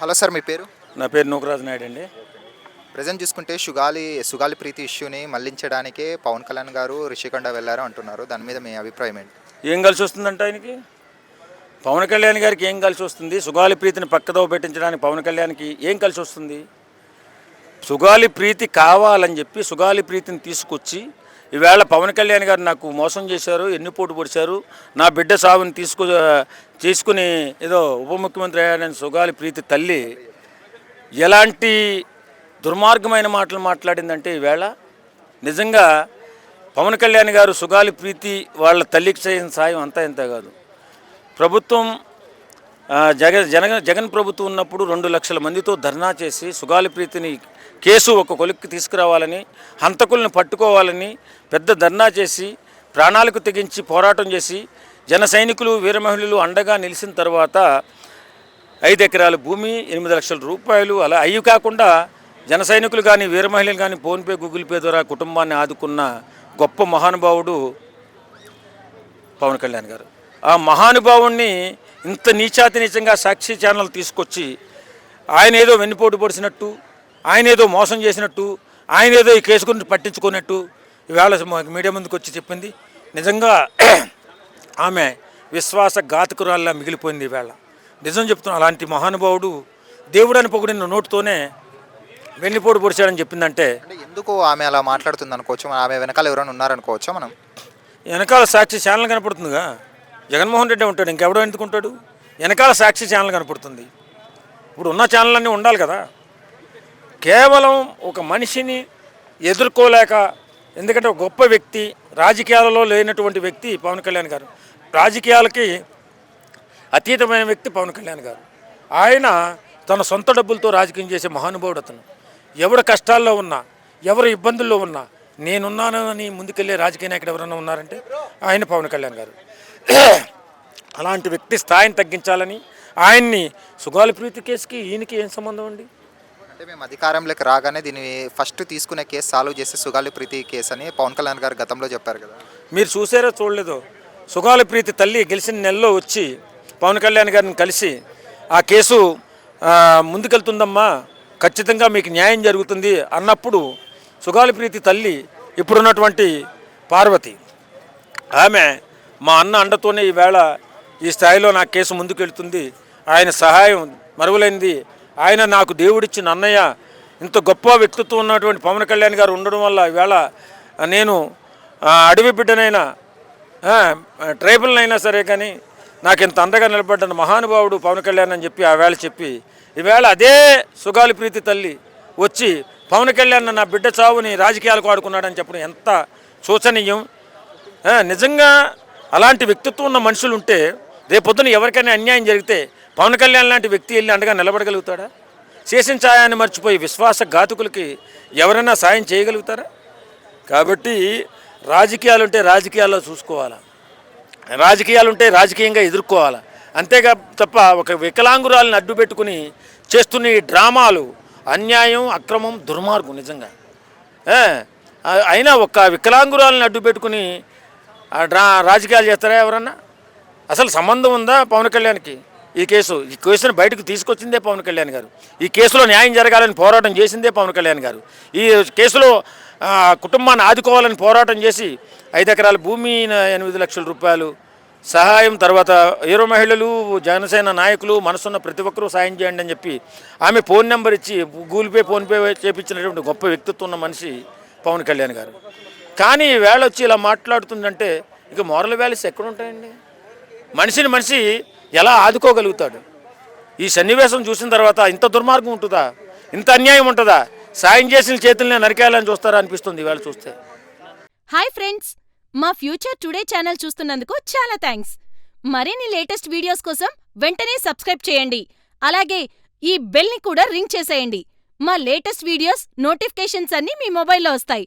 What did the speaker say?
Hello sir మీ పేరు? నా పేరు నూకరాజు నాయుడు అండి. ప్రజెంట్ చూసుకుంటే సుగాలి సుగాలి ప్రీతి ఇష్యూని మళ్ళించడానికే పవన్ కళ్యాణ్ గారు రిషికొండ వెళ్ళారు అంటున్నారు. దాని మీద మీ అభిప్రాయం ఏంటి? ఏం కలిసి వస్తుందంట ఆయనకి? పవన్ కళ్యాణ్ గారికి ఏం కలిసి వస్తుంది? సుగాలి ప్రీతిని పక్కదో పెట్టించడానికి పవన్ కళ్యాణ్కి ఏం కలిసి వస్తుంది? సుగాలి ప్రీతి కావాలని చెప్పి సుగాలి ప్రీతిని తీసుకొచ్చి ఈవేళ పవన్ కళ్యాణ్ గారు నాకు మోసం చేశారు ఎన్ని పోటు పొడిచారు నా బిడ్డ సావుని తీసుకు తీసుకుని ఏదో ఉప ముఖ్యమంత్రి అయ్యాడని సుగాలి ప్రీతి తల్లి ఎలాంటి దుర్మార్గమైన మాటలు మాట్లాడిందంటే ఈవేళ నిజంగా పవన్ కళ్యాణ్ గారు సుగాలి ప్రీతి వాళ్ళ తల్లికి చేసిన సాయం అంతా ఇంత కాదు. ప్రభుత్వం జగన్ జగన్ జగన్ ప్రభుత్వం ఉన్నప్పుడు రెండు లక్షల మందితో ధర్నా చేసి సుగాలి ప్రీతిని కేసు ఒక కొలిక్కి తీసుకురావాలని హంతకుల్ని పట్టుకోవాలని పెద్ద ధర్నా చేసి ప్రాణాలకు తెగించి పోరాటం చేసి జన సైనికులు వీరమహిళలు అండగా నిలిచిన తర్వాత ఐదు ఎకరాల భూమి ఎనిమిది లక్షల రూపాయలు అలా అవి కాకుండా జన సైనికులు కానీ వీరమహిళలు కానీ ఫోన్పే గూగుల్ పే ద్వారా కుటుంబాన్ని ఆదుకున్న గొప్ప మహానుభావుడు పవన్ కళ్యాణ్ గారు. ఆ మహానుభావుణ్ణి ఇంత నీచాతి నీచంగా సాక్షి ఛానల్ తీసుకొచ్చి ఆయన ఏదో వెన్నుపోటు పొడిచినట్టు ఆయన ఏదో మోసం చేసినట్టు ఆయన ఏదో ఈ కేసు గురించి పట్టించుకున్నట్టు ఇవాళ మీడియా ముందుకు వచ్చి చెప్పింది. నిజంగా ఆమె విశ్వాస ఘాతకురాల్లా మిగిలిపోయింది ఈవేళ నిజం చెప్తున్నా అలాంటి మహానుభావుడు దేవుడని పొగిడిన నోటుతోనే వెన్నుపోటు పొడిచాడని చెప్పిందంటే ఎందుకు ఆమె అలా మాట్లాడుతుంది అనుకోవచ్చు ఆమె వెనకాల ఎవరైనా ఉన్నారనుకోవచ్చా మనం? వెనకాల సాక్షి ఛానల్ కనపడుతుందిగా. జగన్మోహన్ రెడ్డి ఉంటాడు ఇంకెవడో ఎందుకుంటాడు? వెనకాల సాక్షి ఛానల్ కనపడుతుంది. ఇప్పుడు ఉన్న ఛానల్ అన్నీ ఉండాలి కదా. కేవలం ఒక మనిషిని ఎదుర్కోలేక ఎందుకంటే ఒక గొప్ప వ్యక్తి రాజకీయాలలో లేనటువంటి వ్యక్తి పవన్ కళ్యాణ్ గారు. రాజకీయాలకి అతీతమైన వ్యక్తి పవన్ కళ్యాణ్ గారు. ఆయన తన సొంత డబ్బులతో రాజకీయం చేసే మహానుభావుడు అతను. ఎవరు కష్టాల్లో ఉన్నా ఎవరు ఇబ్బందుల్లో ఉన్నా నేనున్నానని అని ముందుకెళ్ళే రాజకీయ నాయకుడు ఎవరైనా ఉన్నారంటే ఆయన పవన్ కళ్యాణ్ గారు. అలాంటి వ్యక్తి స్థాయిని తగ్గించాలని ఆయన్ని సుగాలి ప్రీతి కేసుకి ఈయనకి ఏం సంబంధం అండి? అంటే మేము అధికారంలోకి రాగానే దీన్ని ఫస్ట్ తీసుకునే కేసు సాల్వ్ చేస్తే సుగాలి ప్రీతి కేసు అని పవన్ కళ్యాణ్ గారు గతంలో చెప్పారు కదా. మీరు చూసారో చూడలేదో సుగాలి ప్రీతి తల్లి గెలిచిన నెలలో వచ్చి పవన్ కళ్యాణ్ గారిని కలిసి ఆ కేసు ముందుకెళ్తుందమ్మా ఖచ్చితంగా మీకు న్యాయం జరుగుతుంది అన్నప్పుడు సుగాలి ప్రీతి తల్లి ఇప్పుడున్నటువంటి పార్వతి. ఆమె మా అన్న అండతోనే ఈవేళ ఈ స్థాయిలో నా కేసు ముందుకెళ్తుంది. ఆయన సహాయం మరువలేనిది. ఆయన నాకు దేవుడిచ్చిన అన్నయ్య ఇంత గొప్ప వ్యక్తిత్వం ఉన్నటువంటి పవన్ కళ్యాణ్ గారు ఉండడం వల్ల ఈవేళ నేను అడవి బిడ్డనైనా ట్రైబల్నైనా అయినా సరే కానీ నాకు ఇంత అండగా నిలబడ్డ మహానుభావుడు పవన్ కళ్యాణ్ అని చెప్పి ఆ వేళ చెప్పి ఈవేళ అదే సుగాలి ప్రీతి తల్లి వచ్చి పవన్ కళ్యాణ్ నా బిడ్డ చావుని రాజకీయాలకు ఆడుకున్నాడని చెప్పడం ఎంత శోచనీయం. నిజంగా అలాంటి వ్యక్తిత్వం ఉన్న మనుషులు ఉంటే రేపొద్దున ఎవరికైనా అన్యాయం జరిగితే పవన్ కళ్యాణ్ లాంటి వ్యక్తి వెళ్ళి అండగా నిలబడగలుగుతాడా? చేసిన సాయాన్ని మర్చిపోయి విశ్వాస ఘాతుకులకి ఎవరైనా సాయం చేయగలుగుతారా? కాబట్టి రాజకీయాలు ఉంటే రాజకీయాల్లో చూసుకోవాలా. రాజకీయాలు ఉంటే రాజకీయంగా ఎదుర్కోవాలా. అంతేగా తప్ప ఒక వికలాంగురాలను అడ్డు పెట్టుకుని చేస్తున్న ఈ డ్రామాలు అన్యాయం అక్రమం దుర్మార్గం నిజంగా. అయినా ఒక వికలాంగురాలను అడ్డు పెట్టుకుని డ్రా రాజకీయాలు చేస్తారా ఎవరన్నా? అసలు సంబంధం ఉందా పవన్ కళ్యాణ్కి? ఈ కేసు ఈ కేసును బయటకు తీసుకొచ్చిందే పవన్ కళ్యాణ్ గారు. ఈ కేసులో న్యాయం జరగాలని పోరాటం చేసిందే పవన్ కళ్యాణ్ గారు. ఈ కేసులో కుటుంబాన్ని ఆదుకోవాలని పోరాటం చేసి ఐదు ఎకరాల భూమి ఎనిమిది లక్షల రూపాయలు సహాయం తర్వాత హీరో మహిళలు జనసేన నాయకులు మనసున్న ప్రతి ఒక్కరూ సాయం చేయండి అని చెప్పి ఆమె ఫోన్ నెంబర్ ఇచ్చి గూగుల్ పే ఫోన్పే చేపించినటువంటి గొప్ప వ్యక్తిత్వం ఉన్న మనిషి పవన్ కళ్యాణ్ గారు. కానీ వేళ వచ్చి ఇలా మాట్లాడుతుందంటే ఇక మోరల్ వాల్యూస్ ఎక్కడుంటాయండి? మనిషిని మనిషి ఎలా ఆదుకోగలుగుతాడు? ఈ సన్నివేశం చూసిన తర్వాత ఇంత దుర్మార్గం ఉంటుందా? ఇంత అన్యాయం ఉంటుందా? సాయం చేసిన చేతుల్ని నరికేయాలని చూస్తారా అనిపిస్తుంది ఇవాళ చూస్తే. హాయ్ ఫ్రెండ్స్ మా ఫ్యూచర్ టుడే ఛానల్ చూస్తున్నందుకు చాలా థ్యాంక్స్ మరిన్ని లేటెస్ట్ వీడియోస్ కోసం వెంటనే సబ్స్క్రైబ్ చేయండి. అలాగే ఈ బెల్ని కూడా రింగ్ చేసేయండి. మా లేటెస్ట్ వీడియోస్ నోటిఫికేషన్స్ అన్నీ మీ మొబైల్లో వస్తాయి.